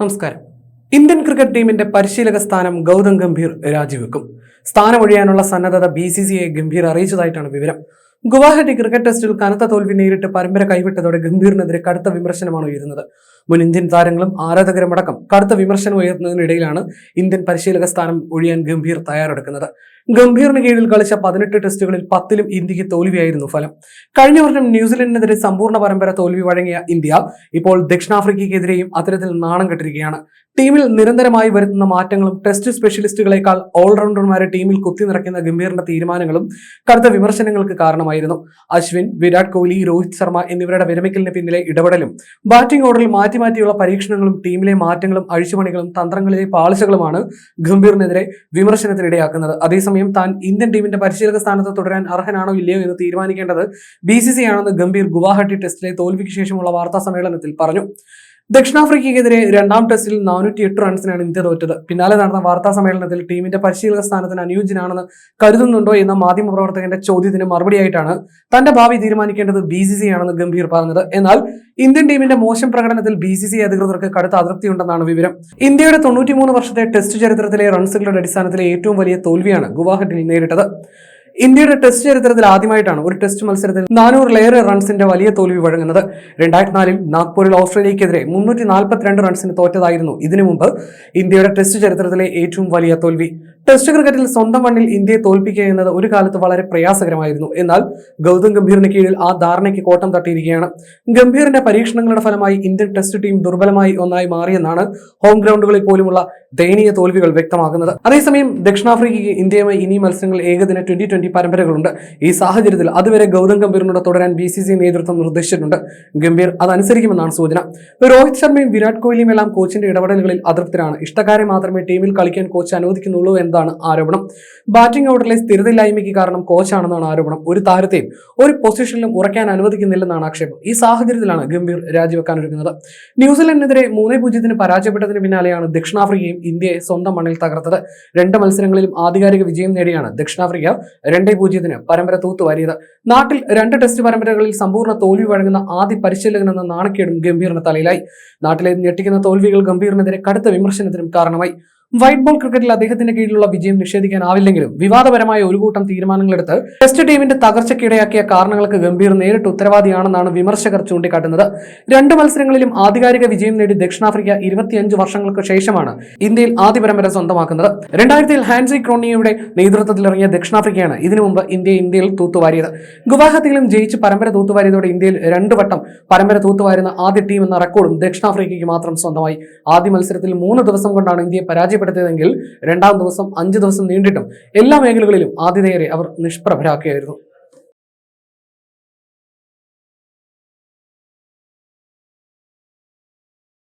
നമസ്കാരം. Indian cricket ടീമിന്റെ പരിശീലക സ്ഥാനം ഗൗതം ഗംഭീർ രാജിവെക്കും. സ്ഥാനമൊഴിയാനുള്ള സന്നദ്ധത B C C I Gambhir അറിയിച്ചതായിട്ടാണ് വിവരം. ഗുവാഹട്ടി ക്രിക്കറ്റ് ടെസ്റ്റിൽ കനത്ത തോൽവി നേരിട്ട് പരമ്പര കൈവിട്ടതോടെ ഗംഭീറിനെതിരെ കടുത്ത വിമർശനമാണ് ഉയരുന്നത്. മുൻ ഇന്ത്യൻ താരങ്ങളും ആരാധകരുമടക്കം കടുത്ത വിമർശനം ഉയർത്തുന്നതിനിടയിലാണ് ഇന്ത്യൻ പരിശീലക സ്ഥാനം ഒഴിയാൻ ഗംഭീർ തയ്യാറെടുക്കുന്നത്. ഗംഭീറിന് കീഴിൽ കളിച്ച പതിനെട്ട് ടെസ്റ്റുകളിൽ പത്തിലും ഇന്ത്യയ്ക്ക് തോൽവിയായിരുന്നു ഫലം. കഴിഞ്ഞ വർഷം ന്യൂസിലൻഡിനെതിരെ സമ്പൂർണ പരമ്പര തോൽവി വഴങ്ങിയ ഇന്ത്യ ഇപ്പോൾ ദക്ഷിണാഫ്രിക്കയ്ക്കെതിരെയും അത്തരത്തിൽ നാണം കെട്ടിരിക്കുകയാണ്. ടീമിൽ നിരന്തരമായി വരുത്തുന്ന മാറ്റങ്ങളും ടെസ്റ്റ് സ്പെഷ്യലിസ്റ്റുകളെക്കാൾ ഓൾറൗണ്ടർമാരെ ടീമിൽ കുത്തി നിറയ്ക്കുന്ന ഗംഭീറിന്റെ തീരുമാനങ്ങളും കടുത്ത വിമർശനങ്ങൾക്ക് കാരണമായിരുന്നു. അശ്വിൻ വിരാട് കോഹ്ലി രോഹിത് ശർമ്മ എന്നിവരുടെ വിരമിക്കലിന് പിന്നിലെ ഇടപെടലും ബാറ്റിംഗ് ഓർഡറിൽ മാറ്റി മാറ്റിയുള്ള പരീക്ഷണങ്ങളും ടീമിലെ മാറ്റങ്ങളും അഴിച്ചുപണികളും തന്ത്രങ്ങളിലെ പാളിച്ചകളുമാണ് ഗംഭീറിനെതിരെ വിമർശനത്തിനിടയാക്കുന്നത്. അതേസമയം താൻ ഇന്ത്യൻ ടീമിന്റെ പരിശീലക സ്ഥാനത്ത് തുടരാൻ അർഹനാണോ ഇല്ലയോ എന്ന് തീരുമാനിക്കേണ്ടത് ബി സി സി ആണെന്ന് ഗംഭീർ ഗുവാഹട്ടി ടെസ്റ്റിലെ തോൽവിക്ക് ശേഷമുള്ള വാർത്താ സമ്മേളനത്തിൽ പറഞ്ഞു. ദക്ഷിണാഫ്രിക്കയ്ക്കെതിരെ രണ്ടാം ടെസ്റ്റിൽ നാനൂറ്റി എട്ട് റൺസിനാണ് ഇന്ത്യ തോറ്റത്. പിന്നാലെ നടന്ന വാർത്താ സമ്മേളനത്തിൽ ടീമിന്റെ പരിശീലക സ്ഥാനത്തിന് അനുയോജ്യനാണെന്ന് കരുതുന്നുണ്ടോ എന്ന മാധ്യമപ്രവർത്തകന്റെ ചോദ്യത്തിന് മറുപടിയായിട്ടാണ് തന്റെ ഭാവി തീരുമാനിക്കേണ്ടത് ബി സി സി ആണെന്ന് ഗംഭീർ പറഞ്ഞത്. എന്നാൽ ഇന്ത്യൻ ടീമിന്റെ മോശം പ്രകടനത്തിൽ ബി സി സി അധികൃതർക്ക് കടുത്ത അതൃപ്തി ഉണ്ടെന്നാണ് വിവരം. ഇന്ത്യയുടെ തൊണ്ണൂറ്റിമൂന്ന് വർഷത്തെ ടെസ്റ്റ് ചരിത്രത്തിലെ റൺസുകളുടെ അടിസ്ഥാനത്തിലെ ഏറ്റവും വലിയ തോൽവിയാണ് ഗുവാഹട്ടിയിൽ നേരിട്ടത്. ഇന്ത്യയുടെ ടെസ്റ്റ് ചരിത്രത്തിൽ ആദ്യമായിട്ടാണ് ഒരു ടെസ്റ്റ് മത്സരത്തിൽ നാനൂറിലേറെ റൺസിന്റെ വലിയ തോൽവി വഴങ്ങുന്നത്. രണ്ടായിരത്തി നാലിൽ നാഗ്പൂരിൽ ഓസ്ട്രേലിയക്കെതിരെ മുന്നൂറ്റി നാൽപ്പത്തിരണ്ട് റൺസിന് തോറ്റതായിരുന്നു. ഇതിനു മുമ്പ് ഇന്ത്യയുടെ ടെസ്റ്റ് ചരിത്രത്തിലെ ഏറ്റവും വലിയ തോൽവി. ടെസ്റ്റ് ക്രിക്കറ്റിൽ സ്വന്തം മണ്ണിൽ ഇന്ത്യയെ തോൽപ്പിക്കുക എന്നത് ഒരു കാലത്ത് വളരെ പ്രയാസകരമായിരുന്നു. എന്നാൽ ഗൗതം ഗംഭീറിന് കീഴിൽ ആ ധാരണയ്ക്ക് കോട്ടം തട്ടിയിരിക്കുകയാണ്. ഗംഭീറിന്റെ പരീക്ഷണങ്ങളുടെ ഫലമായി ഇന്ത്യൻ ടെസ്റ്റ് ടീം ദുർബലമായി ഒന്നായി മാറിയെന്നാണ് ഹോം ഗ്രൗണ്ടുകളിൽ പോലുമുള്ള ദയനീയ തോൽവികൾ വ്യക്തമാക്കുന്നത് അതേസമയം ദക്ഷിണാഫ്രിക്കയ്ക്ക് ഇന്ത്യയുമായി ഇനി മത്സരങ്ങൾ ഏകദിന ട്വന്റി ട്വന്റി പരമ്പരകളുണ്ട്. ഈ സാഹചര്യത്തിൽ അതുവരെ ഗൗതം ഗംഭീറിനോട് തുടരാൻ ബി സി സി നേതൃത്വം നിർദ്ദേശിച്ചിട്ടുണ്ട്. ഗംഭീർ അതനുസരിക്കുമെന്നാണ് സൂചന. രോഹിത് ശർമ്മയും വിരാട് കോഹ്ലിയും എല്ലാം കോച്ചിന്റെ ഇടപെടലുകളിൽ അതൃപ്തരാണ്. ഇഷ്ടക്കാരെ മാത്രമേ ടീമിൽ കളിക്കാൻ കോച്ച് അനുവദിക്കുന്നുള്ളൂ എന്നതാണ് ആരോപണം. ബാറ്റിംഗ് ഓർഡറിലെ സ്ഥിരതയില്ലായ്മയ്ക്ക് കാരണം കോച്ചാണെന്നാണ് ആരോപണം. ഒരു താരത്തെയും ഒരു പൊസിഷനിലും ഉറക്കാൻ അനുവദിക്കുന്നില്ലെന്നാണ് ആക്ഷേപം. ഈ സാഹചര്യത്തിലാണ് ഗംഭീർ രാജിവെക്കാനൊരുങ്ങുന്നത്. ന്യൂസിലൻഡിനെതിരെ മൂന്നേ പൂജ്യത്തിന് പരാജയപ്പെട്ടതിന് പിന്നാലെയാണ് ദക്ഷിണാഫ്രിക്കയും ഇന്ത്യയെ സ്വന്തം മണ്ണിൽ തകർത്തത്. രണ്ട് മത്സരങ്ങളിലും ആധികാരിക വിജയം നേടിയാണ് ദക്ഷിണാഫ്രിക്ക രണ്ടേ പൂജ്യത്തിന് പരമ്പര തൂത്തുവാരിയത്. നാട്ടിൽ രണ്ട് ടെസ്റ്റ് പരമ്പരകളിൽ സമ്പൂർണ തോൽവി വഴങ്ങുന്ന ആദ്യ പരിശീലകൻ എന്ന നാണക്കേടും ഗംഭീറിന് തലയിലായി. നാട്ടിലെ ഞെട്ടിക്കുന്ന തോൽവികൾ ഗംഭീറിനെതിരെ കടുത്ത വിമർശനത്തിനും കാരണമായി. വൈറ്റ് ബോൾ ക്രിക്കറ്റിൽ അദ്ദേഹത്തിന്റെ കീഴിലുള്ള വിജയം നിഷേധിക്കാനാവില്ലെങ്കിലും വിവാദപരമായ ഒരു കൂട്ടം തീരുമാനങ്ങളെടുത്ത് ടെസ്റ്റ് ടീമിന്റെ തകർച്ചയ്ക്കിടയാക്കിയ കാരണങ്ങൾക്ക് ഗംഭീർ നേരിട്ട് ഉത്തരവാദിയാണെന്നാണ് വിമർശകർ ചൂണ്ടിക്കാട്ടുന്നത്. രണ്ട് മത്സരങ്ങളിലും ആധികാരിക വിജയം നേടി ദക്ഷിണാഫ്രിക്ക ഇരുപത്തിയഞ്ച് വർഷങ്ങൾക്ക് ശേഷമാണ് ഇന്ത്യയിൽ ആദ്യ പരമ്പര സ്വന്തമാക്കുന്നത്. രണ്ടായിരത്തിൽ ഹാൻസി ക്രോണിയുടെ നേതൃത്വത്തിലിറങ്ങിയ ദക്ഷിണാഫ്രിക്കയാണ് ഇതിനു മുമ്പ് ഇന്ത്യ ഇന്ത്യയിൽ തൂത്തുവാരിയത്. ഗുവാഹത്തിയിലും ജയിച്ച് പരമ്പര തൂത്തുവാരിയതോടെ ഇന്ത്യയിൽ രണ്ടു വട്ടം പരമ്പര തൂത്തുവാരുന്ന ആദ്യ ടീം എന്ന റെക്കോർഡും ദക്ഷിണാഫ്രിക്കയ്ക്ക് മാത്രം സ്വന്തമായി. ആദ്യ മത്സരത്തിൽ മൂന്ന് ദിവസം കൊണ്ടാണ് ഇന്ത്യയെ പരാജയപ്പെടുത്തിയതെങ്കിൽ രണ്ടാം ദിവസം അഞ്ച് ദിവസം നീണ്ടിട്ടും എല്ലാ മേഖലകളിലും ആതിഥേയരെ അവർ നിഷ്പ്രഭരാക്കുകയായിരുന്നു